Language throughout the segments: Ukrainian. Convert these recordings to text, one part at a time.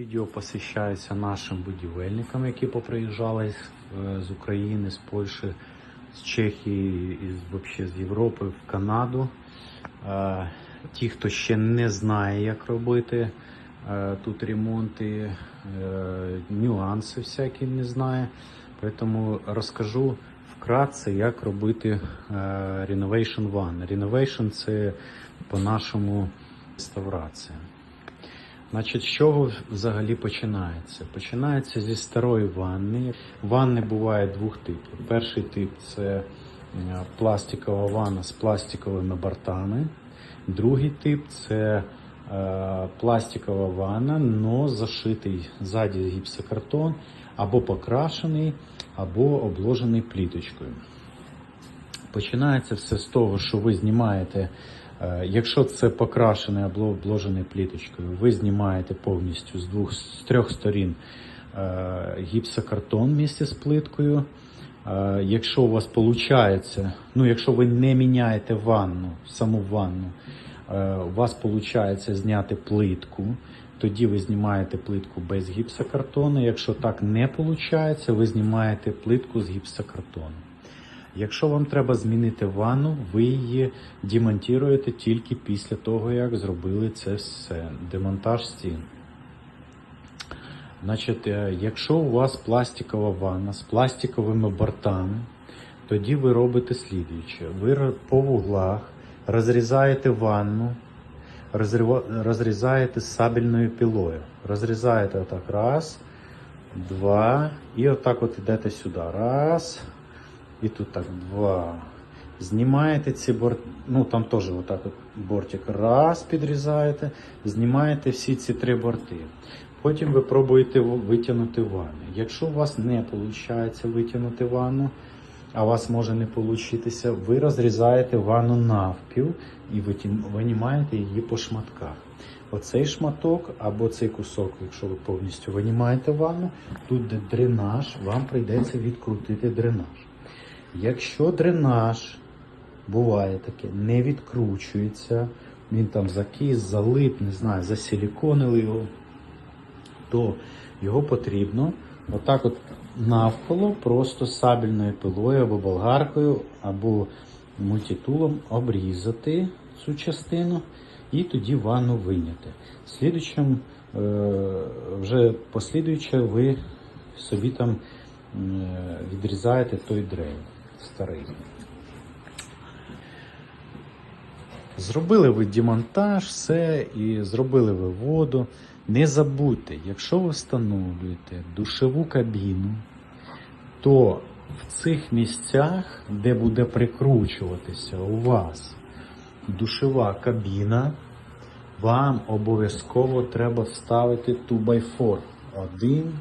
Відео посвящається нашим будівельникам, які поприїжджали е, з України, з Польщі, з Чехії і з- з Європи в Канаду. Е, Ті, хто ще не знає, як робити е, тут ремонти, нюанси всякі не знає. Тому розкажу вкратце, як робити Renovation One. Renovation це по-нашому реставрація. Значить, з чого взагалі починається? Починається зі старої ванни. Ванни буває двох типів. Перший тип це пластикова ванна з пластиковими бортами. Другий тип це е, пластикова ванна, но зашитий ззаді гіпсокартон, або покрашений, або обложений пліточкою. Починається все з того, що ви знімаєте, якщо це покрашене або обложене пліточкою, ви знімаєте повністю з двох з трьох сторін е, гіпсокартон місці з плиткою. Е, Якщо у вас виходить, ну якщо ви не міняєте ванну, саму ванну, е, у вас виходить зняти плитку, тоді ви знімаєте плитку без гіпсокартону. Якщо так не виходить, ви знімаєте плитку з гіпсокартону. Якщо вам треба змінити ванну, ви її демонтуєте тільки після того, як зробили це все. Демонтаж стін. Значить, е, якщо у вас пластикова ванна з пластиковими бортами, тоді ви робите слідуюче. Ви по вуглах розрізаєте ванну, розрізаєте сабельною пілою. Розрізаєте отак раз, два, і отак от йдете сюди. Раз. І тут так два. Знімаєте ці борт, ну там теж отак от бортик. Раз підрізаєте, знімаєте всі ці три борти. Потім ви пробуєте витягнути ванну. Якщо у вас не виходить витягнути ванну, а у вас може не вийти, ви розрізаєте ванну навпіл і винімаєте її по шматках. Оцей шматок або цей кусок, якщо ви повністю винімаєте ванну, тут де дренаж, вам прийдеться відкрутити дренаж. Якщо дренаж буває таке, не відкручується, він там закис, залип, не знаю, засиліконили його, то його потрібно отак от навколо просто сабельною пилою або болгаркою, або мультитулом обрізати цю частину і тоді ванну вийняти. Слідуючим, е, вже послідуюче ви собі там е, відрізаєте той дрейн старий. Зробили ви демонтаж, все, і зробили ви воду. Не забудьте, якщо ви встановлюєте душову кабіну, то в цих місцях, де буде прикручуватися у вас душова кабіна, вам обов'язково треба вставити 2x4. Один,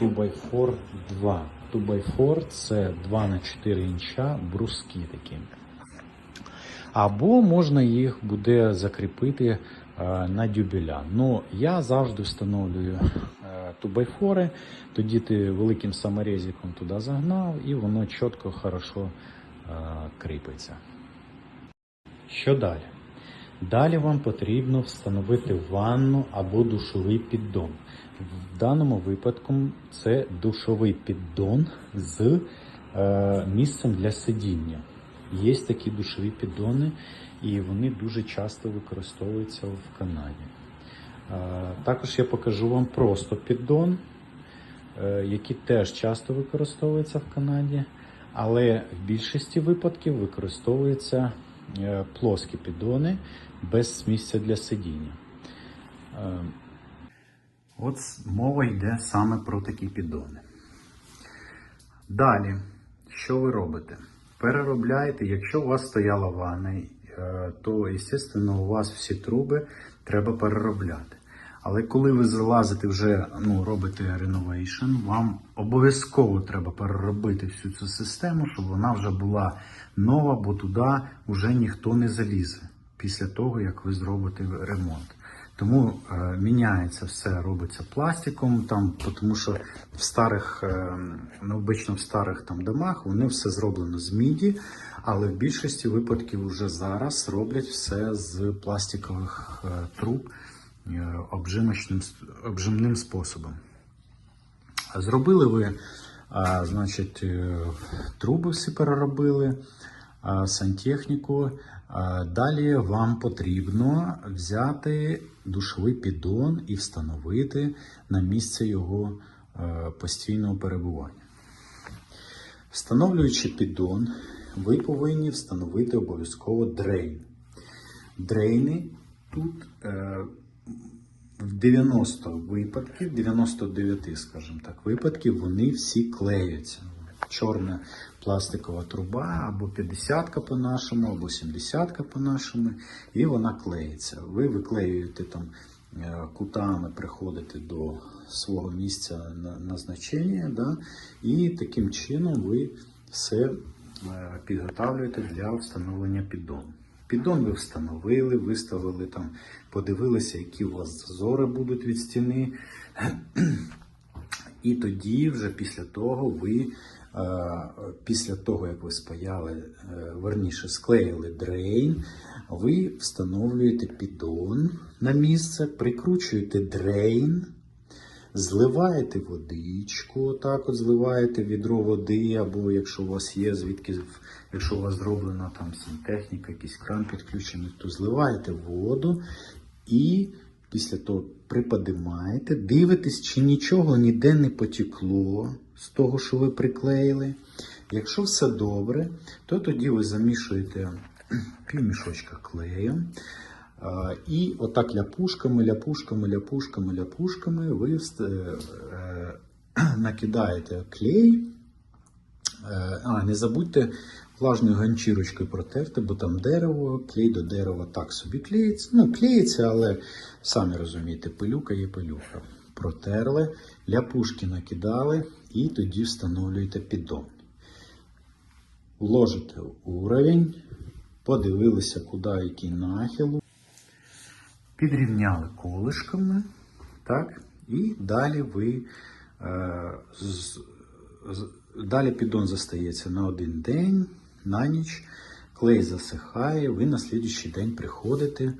2x4, 2. 2x4 це 2 на 4 інча бруски такі. Або можна їх буде закріпити е, на дюбеля. Ну, я завжди встановлюю е, тубайфори, тоді ти великим саморезиком туди загнав і воно чітко, хорошо е, кріпиться. Що далі? Далі вам потрібно встановити ванну або душовий піддон. В даному випадку це душовий піддон з е, місцем для сидіння. Є такі душові піддони, і вони дуже часто використовуються в Канаді. Е, Також я покажу вам просто піддон, е, який теж часто використовується в Канаді, але в більшості випадків використовуються е, плоскі піддони без місця для сидіння. Е, От мова йде саме про такі піддони. Далі, що ви робите? Переробляєте, якщо у вас стояла ванна, е, то, звісно, у вас всі труби треба переробляти. Але коли ви залазите вже, ну, робите renovation, вам обов'язково треба переробити всю цю систему, щоб вона вже була нова, бо туди вже ніхто не залізе після того, як ви зробите ремонт. Тому е, міняється все, робиться пластиком, там, тому що в старих, е, ну, обично в старих там домах вони все зроблено з міді, але в більшості випадків вже зараз роблять все з пластикових е, труб. е, обжимним способом. Зробили ви, а, значить, е, труби всі переробили, а, сантехніку. А, Далі вам потрібно взяти душовий піддон і встановити на місце його е, постійного перебування. Встановлюючи піддон, ви повинні встановити обов'язково дрейн. Дрейни тут е, в 90 випадків, 99, скажімо так, випадків, вони всі клеються. Чорна пластикова труба, або 50 по-нашому, або 70 по-нашому, і вона клеїться. Ви виклеюєте там е, кутами, приходите до свого місця назначення, да, і таким чином ви все е, підготавлюєте для встановлення піддону. Піддон ви встановили, виставили там, подивилися, які у вас зазори будуть від стіни. І тоді, вже після того, ви після того, як ви спаяли, е, верніше склеїли дрейн, ви встановлюєте піддон на місце, прикручуєте дрейн, зливаєте водичку, отак от зливаєте відро води, або якщо у вас є, звідки, якщо у вас зроблена там сантехніка, якийсь кран підключений, то зливаєте воду і після того приподимаєте, дивитесь, чи нічого ніде не потекло з того, що ви приклеїли. Якщо все добре, то тоді ви замішуєте півмішочка клею. І отак ляпушками, ляпушками, ляпушками, ляпушками ви е, е, накидаєте клей. Е, А, не забудьте влажною ганчірочкою протерти, бо там дерево, клей до дерева так собі клеїться. Ну, клеїться, але самі розумієте, пилюка є пилюка. Протерли, ляпушки накидали і тоді встановлюєте піддон. Вложите уровень, подивилися, куди який нахил, підрівняли колишками, так, і далі ви е, з, з- далі піддон застається на один день, на ніч, клей засихає, ви на слідуючий день приходите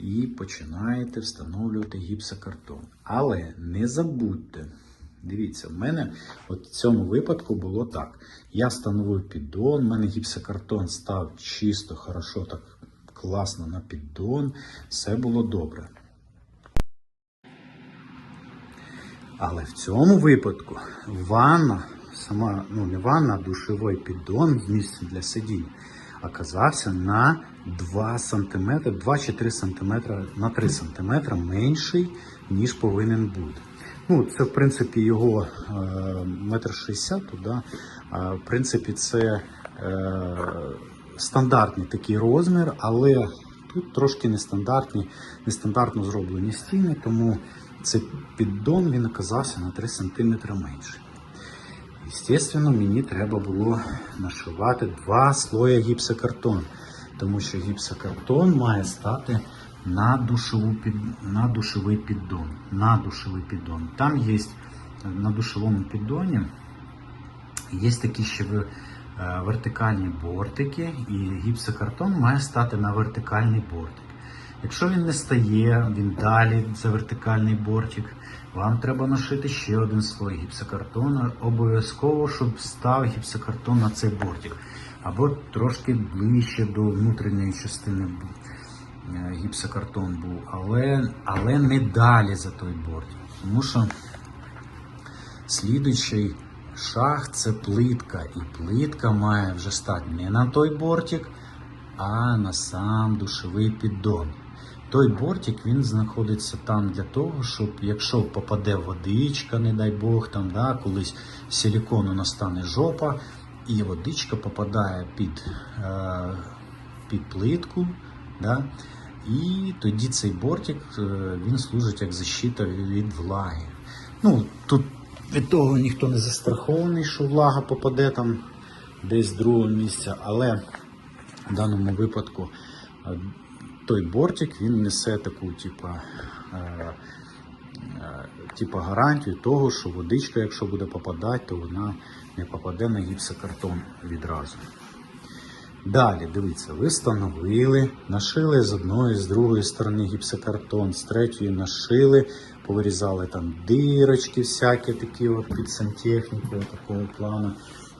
і починаєте встановлювати гіпсокартон. Але не забудьте. Дивіться, в мене от в цьому випадку було так. Я встановив піддон, в мене гіпсокартон став чисто, хорошо, так класно на піддон, все було добре. Але в цьому випадку ванна, сама, ну не ванна, а душовий піддон з місцем для сидіння оказався на 2 см, 2 чи 3 см, на 3 см менший, ніж повинен бути. Ну, це, в принципі, його е, метр шістдесят, да? в принципі, це е, стандартний такий розмір, але тут трошки нестандартні, нестандартно зроблені стіни, тому цей піддон він оказався на 3 см менший. Естественно, мені треба було нашивати два слоя гіпсокартону, тому що гіпсокартон має стати на, душову на душовий піддон. На душовий піддон. Там є на душовому піддоні є такі ще е, вертикальні бортики, і гіпсокартон має стати на вертикальний бортик. Якщо він не стає, він далі за вертикальний бортик, вам треба нашити ще один слой гіпсокартону. Обов'язково, щоб став гіпсокартон на цей бортик. Або трошки ближче до внутрішньої частини е, гіпсокартон був, але, але не далі за той бортик. Тому що Слідуючий шаг це плитка. І плитка має вже стати не на той бортик, а на сам душовий піддон. Той бортик він знаходиться там для того, щоб якщо попаде водичка, не дай Бог, там да, колись силікону настане жопа, і водичка попадає під, е, під плитку. Да, і тоді цей бортик е, він служить як защита від влаги. Ну, тут від того ніхто не застрахований, що влага попаде там десь з другого місця, але в даному випадку е, той бортик він несе таку, типа, типа гарантію того, що водичка, якщо буде попадати, то вона не попаде на гіпсокартон відразу. Далі, дивіться, ви встановили, нашили з одної, з другої сторони гіпсокартон, з третьої нашили, повирізали там дирочки всякі такі от під сантехніку такого плану.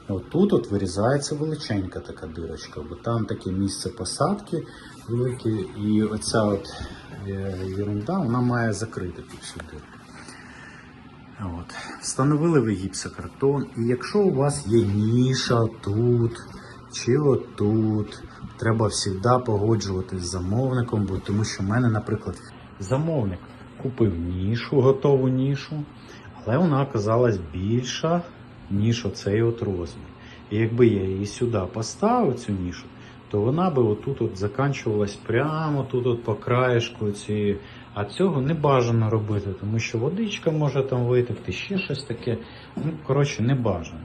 От тут от вирізається величенька така дирочка, бо там таке місце посадки велике, і оця от е, ерунда, вона має закрити тут всю дирку. От. Встановили ви гіпсокартон, і якщо у вас є ніша тут чи отут, треба завжди погоджуватись з замовником, бо тому що в мене, наприклад, замовник купив нішу, готову нішу, але вона оказалась більша, ніж оцей от розмір. І якби я її сюди поставив, цю нішу, то вона би отут от заканчувалась прямо тут от по краєшку цієї. А цього не бажано робити, тому що водичка може там витекти, ще щось таке. Ну, коротше, не бажано.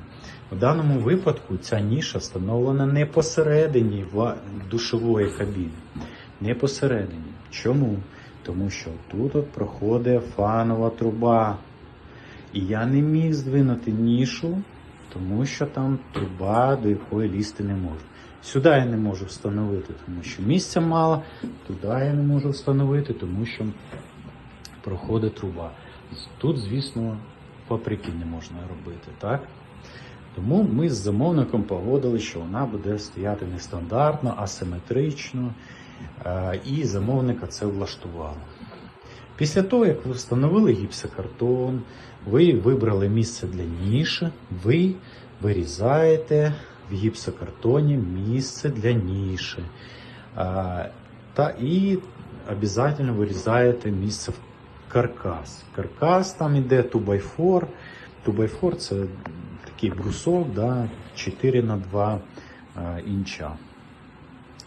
В даному випадку ця ніша встановлена не посередині душової кабіни. Не посередині. Чому? Тому що тут от проходить фанова труба. І я не міг здвинути нішу, тому що там труба, до якої лізти не можу. Сюди я не можу встановити, тому що місця мало, туди я не можу встановити, тому що проходить труба. Тут, звісно, паприки не можна робити, так? Тому ми з замовником погодили, що вона буде стояти нестандартно, асиметрично, е, і замовника це влаштувало. Після того, як ви встановили гіпсокартон, ви вибрали місце для ніші, ви вирізаєте в гіпсокартоні місце для ніші. Та і обов'язково вирізаєте місце в каркас. Каркас там іде 2x4. 2x4 це такий брусок, да, 4 на 2 інча.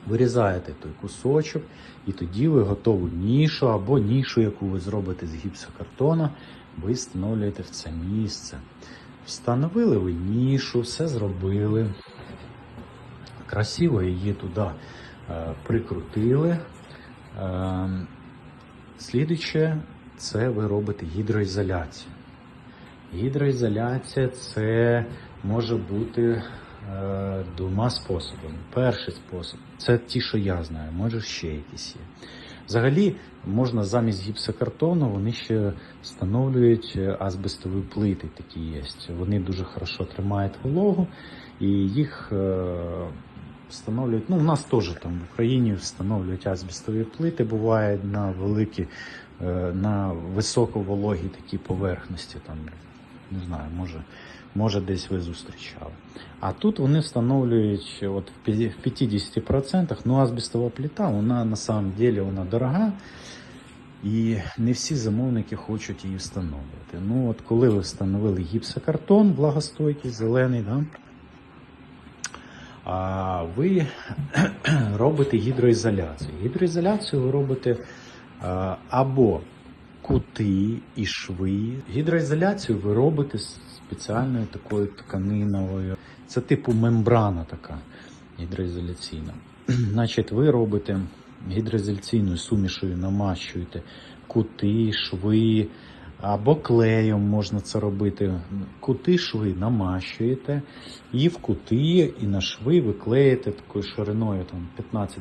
Вирізаєте той кусочок, і тоді ви готову нішу або нішу, яку ви зробите з гіпсокартона, ви встановлюєте в це місце. Встановили ви нішу, все зробили. Красиво її туди е, прикрутили. Е, слідуюче, це ви робите гідроізоляцію. Гідроізоляція це може бути е, двома способами. Перший спосіб це ті, що я знаю, може ще якісь є. Взагалі, можна замість гіпсокартону вони ще встановлюють азбестові плити, такі є. Вони дуже хорошо тримають вологу і їх е, встановлюють. Ну, у нас теж там в Україні встановлюють азбестові плити, буває на великі, е, на високовологі такі поверхності. Там, не знаю, може, може десь ви зустрічали. А тут вони встановлюють от в 50%, ну азбестова плита, вона на самом деле вона дорога. І не всі замовники хочуть її встановлювати. Ну от коли ви встановили гіпсокартон, влагостойкий, зелений, да, ви робите гідроізоляцію. Гідроізоляцію ви робите або кути і шви. Гідроізоляцію ви робите спеціальною такою тканиновою. Це типу мембрана така гідроізоляційна. Значить, ви робите гідроізоляційною сумішою, намащуєте кути, шви, або клеєм можна це робити. Кути, шви намащуєте, і в кути, і на шви ви клеїте такою шириною там,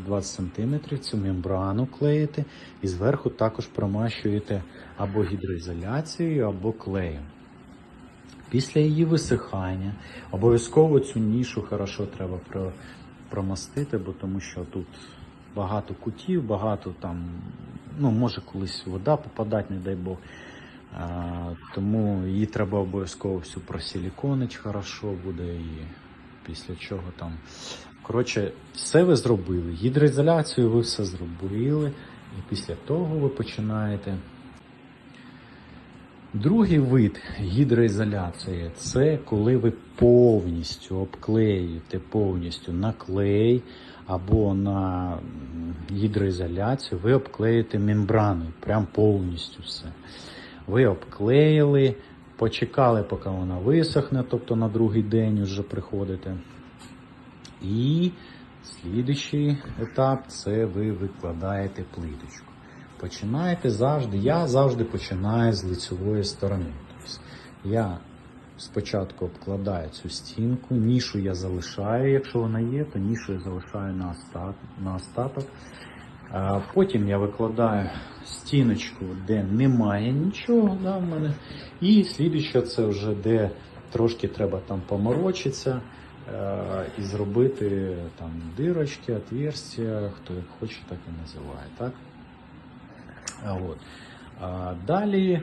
15-20 см цю мембрану клеїте, і зверху також промащуєте або гідроізоляцією, або клеєм. Після її висихання обов'язково цю нішу хорошо треба промастити, бо тому що тут багато кутів, багато там, ну може колись вода попадати, не дай Бог. Тому її треба обов'язково всю просиліконити хорошо буде і після чого там. Коротше, все ви зробили. Гідроізоляцію ви все зробили, і після того ви починаєте Другий вид гідроізоляції це коли ви повністю обклеюєте повністю на або на гідроізоляцію, ви обклеюєте мембраною, прям повністю все. Ви обклеїли, почекали, поки вона висохне, тобто на другий день вже приходите. І слідуючий етап це ви викладаєте плиточку. Починаєте завжди, я завжди починаю з лицевої сторони. Тобто я спочатку обкладаю цю стінку, нішу я залишаю, якщо вона є, то нішу я залишаю на остаток. Потім я викладаю стіночку, де немає нічого да, в мене. І слідуюче це вже де трошки треба там поморочитися е, і зробити там дирочки, отверстия, хто як хоче, так і називає. Так? От. Далі,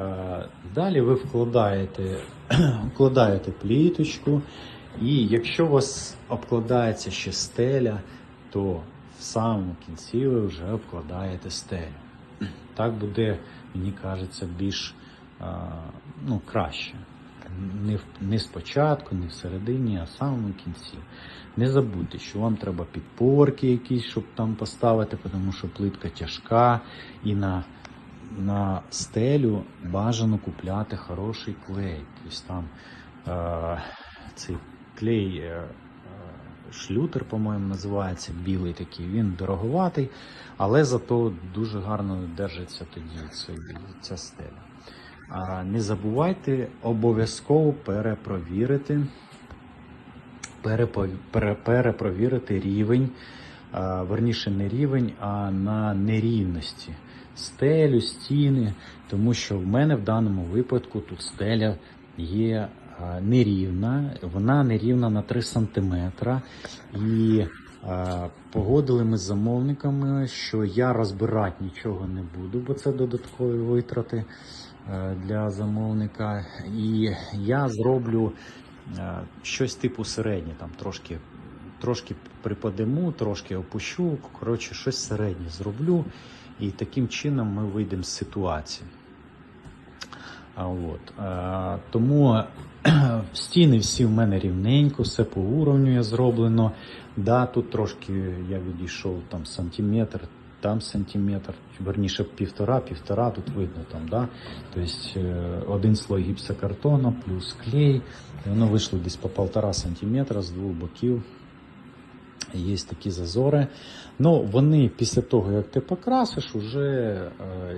а, далі ви вкладаєте, вкладаєте пліточку, і якщо у вас обкладається ще стеля, то в самому кінці ви вже обкладаєте стелю. Так буде, мені кажеться, більш ну, краще. Не, не спочатку, не всередині, а в самому кінці. Не забудьте, що вам треба підпорки якісь, щоб там поставити, тому що плитка тяжка і на, на стелю бажано купляти хороший клей. Тобто там е, цей клей е, шлютер, по-моєму, називається білий такий. Він дороговатий, але зато дуже гарно держиться тоді ця стеля. А не забувайте обов'язково перепровірити, перепровірити рівень, верніше не рівень, а на нерівності. Стелю, стіни, тому що в мене в даному випадку тут стеля є нерівна, вона нерівна на 3 см. І а, погодили ми з замовниками, що я розбирати нічого не буду, бо це додаткові витрати е, для замовника. І я зроблю е, щось типу середнє, там трошки, трошки припадему, трошки опущу. Коротше, щось середнє зроблю. І таким чином ми вийдемо з ситуації. От, тому стіни всі в мене рівненько, все по уровню я зроблено. Да, тут трошки я відійшов там сантиметр, там сантиметр, верніше півтора, півтора, тут видно там, да. Тобто е, один слой гіпсокартону плюс клей. Воно вийшло десь по полтора сантиметра з двох боків. Є такі зазори. Ну, вони після того, як ти покрасиш, уже е,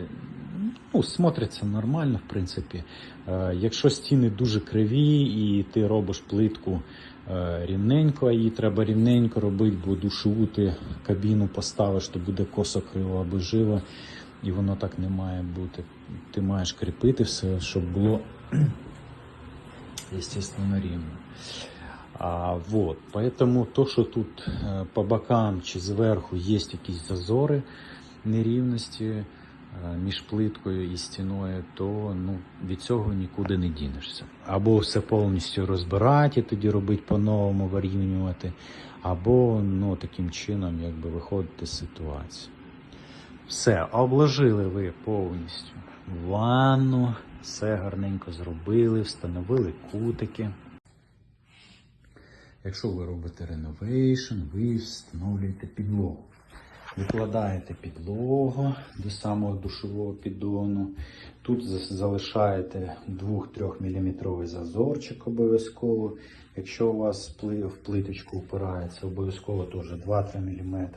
ну, смотряться нормально, в принципі. Е, якщо стіни дуже криві і ти робиш плитку е, рівненько, її треба рівненько робити, бо душову ти кабіну поставиш, то буде косо криво або живо, і воно так не має бути. Ти маєш кріпити все, щоб було, естественно, рівно. А, вот, поэтому то, що тут е, по бокам чи зверху є якісь зазори, нерівності між плиткою і стіною, то ну, від цього нікуди не дінешся. Або все повністю розбирати, і тоді робити по-новому, вирівнювати, або ну, таким чином якби, виходити з ситуації. Все, обложили ви повністю ванну, все гарненько зробили, встановили кутики. Якщо ви робите реновейшн, ви встановлюєте підлогу. Викладаєте підлогу до самого душового піддону. Тут залишаєте 2-3 мм зазорчик обов'язково. Якщо у вас в плиточку впирається, обов'язково теж 2-3 мм.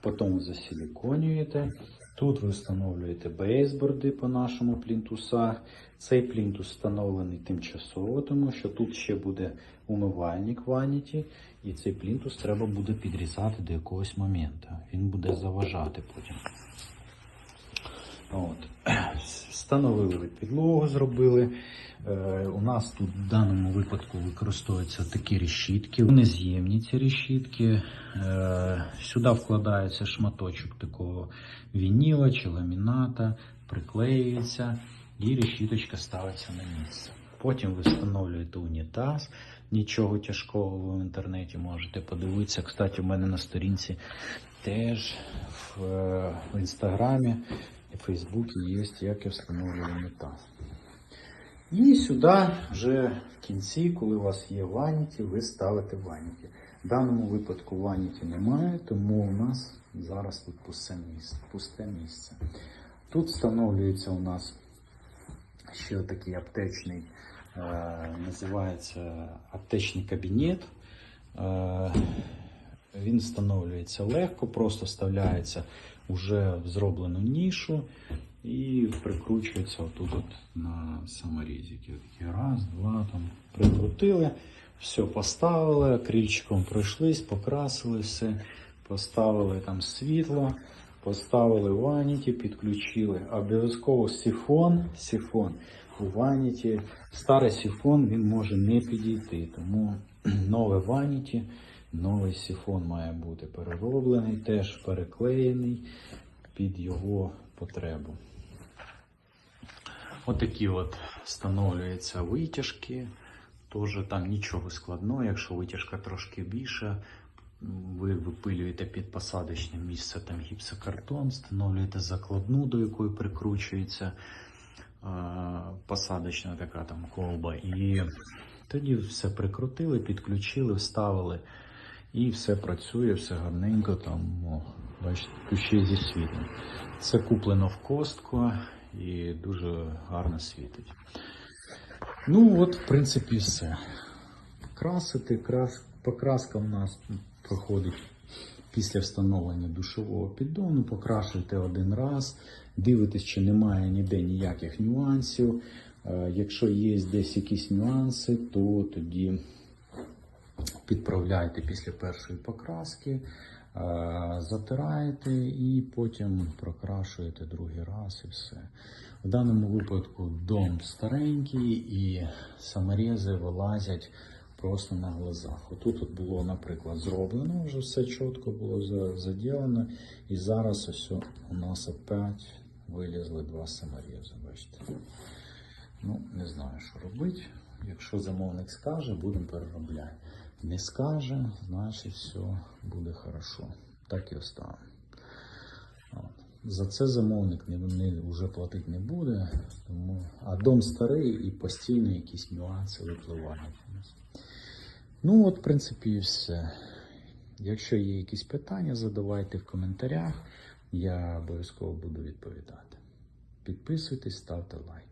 Потім засиліконюєте. Тут ви встановлюєте бейсборди по нашому плінтусах. Цей плінтус встановлений тимчасово, тому що тут ще буде умивальник ваніті, і цей плінтус треба буде підрізати до якогось моменту. Він буде заважати потім. От. Встановили підлогу, зробили. Е, у нас тут в даному випадку використовуються такі решітки. Вони з'ємні ці решітки. Е, сюди вкладається шматочок такого вініла чи ламіната, приклеюється і решіточка ставиться на місце. Потім ви встановлюєте унітаз. Нічого тяжкого ви в інтернеті можете подивитися. Кстати, у мене на сторінці теж в, е, в інстаграмі і Фейсбуці є, як я встановлюю унітаз. І сюди вже в кінці, коли у вас є ваніті, ви ставите ваніті. В даному випадку ваніті немає, тому у нас зараз тут. Пусте місце. Тут встановлюється у нас ще такий аптечний, е, називається аптечний кабінет. Е, він встановлюється легко, просто вставляється вже в зроблену нішу. і прикручується отут от на саморізики. Раз, два, там прикрутили, все поставили, крільчиком пройшлись, покрасили все, поставили там світло, поставили ваніті, підключили. Обов'язково сифон, сифон у ваніті. Старий сифон він може не підійти, тому нове ваніті, новий сифон має бути перероблений, теж переклеєний під його потребу. Отакі от встановлюються витяжки. Теж там нічого складного, якщо витяжка трошки більша, ви випилюєте під посадочне місце там гіпсокартон, встановлюєте закладну, до якої прикручується посадочна така там колба. І тоді все прикрутили, підключили, вставили, і все працює, все гарненько там. О, бачите, ключі зі світлом. Це куплено в костку і дуже гарно світить. Ну, от, в принципі, все. Красити, крас... покраска в нас проходить після встановлення душового піддону. Покрашуйте один раз, дивитесь, чи немає ніде ніяких нюансів. Е, Якщо є десь якісь нюанси, то тоді підправляйте після першої покраски, е, затираєте і потім прокрашуєте другий раз і все. В даному випадку дом старенький і саморези вилазять просто на глазах. Отут от було, наприклад, зроблено, вже все чітко було заділено. І зараз ось у нас опять вилізли два саморези. Бачите. Ну, не знаю, що робити. Якщо замовник скаже, будемо переробляти. Не скаже, значить все буде хорошо. Так і оставимо. За це замовник не, не, вже платити не буде, тому, а дом старий і постійно якісь нюанси випливають. Ну, от, в принципі, і все. Якщо є якісь питання, задавайте в коментарях. Я обов'язково буду відповідати. Підписуйтесь, ставте лайк.